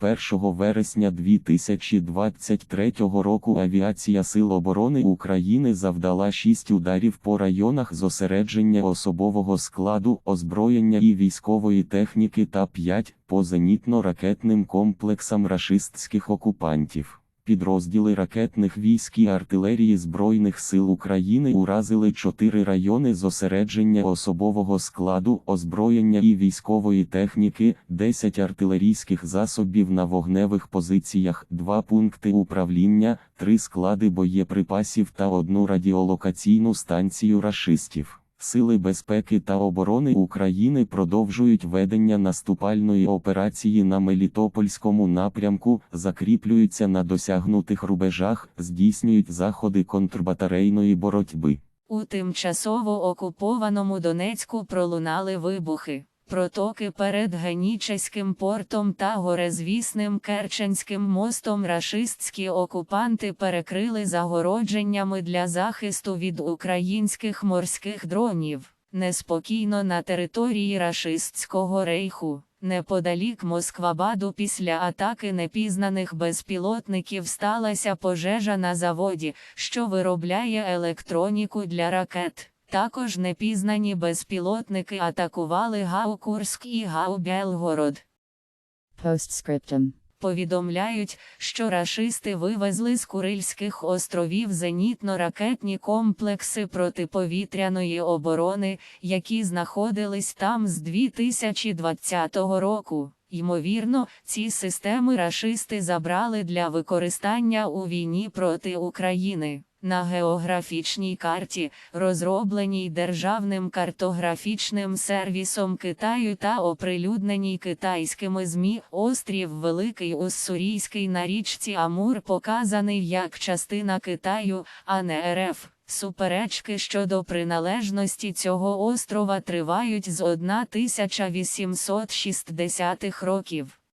1 вересня 2023 року Авіація Сил оборони України завдала 6 ударів по районах зосередження особового складу, озброєння і військової техніки та 5 по зенітно-ракетним комплексам рашистських окупантів. Підрозділи ракетних військ і артилерії Збройних сил України уразили чотири райони зосередження особового складу, озброєння і військової техніки, 10 артилерійських засобів на вогневих позиціях, 2 пункти управління, 3 склади боєприпасів та одну радіолокаційну станцію рашистів. Сили безпеки та оборони України продовжують ведення наступальної операції на Мелітопольському напрямку, закріплюються на досягнутих рубежах, здійснюють заходи контрбатарейної боротьби. У тимчасово окупованому Донецьку пролунали вибухи. Протоки перед Генічеським портом та горезвісним Керченським мостом рашистські окупанти перекрили загородженнями для захисту від українських морських дронів. Неспокійно на території рашистського рейху. Неподалік Москвабаду після атаки непізнаних безпілотників сталася пожежа на заводі, що виробляє електроніку для ракет. Також непізнані безпілотники атакували Гау Курськ і Гау Белгород. Postscriptum. Повідомляють, що рашисти вивезли з Курильських островів зенітно-ракетні комплекси протиповітряної оборони, які знаходились там з 2020 року. Ймовірно, ці системи рашисти забрали для використання у війні проти України. На географічній карті, розробленій Державним картографічним сервісом Китаю та оприлюдненій китайськими ЗМІ, острів Великий Уссурійський на річці Амур показаний як частина Китаю, а не РФ. Суперечки щодо приналежності цього острова тривають з 1860-х років.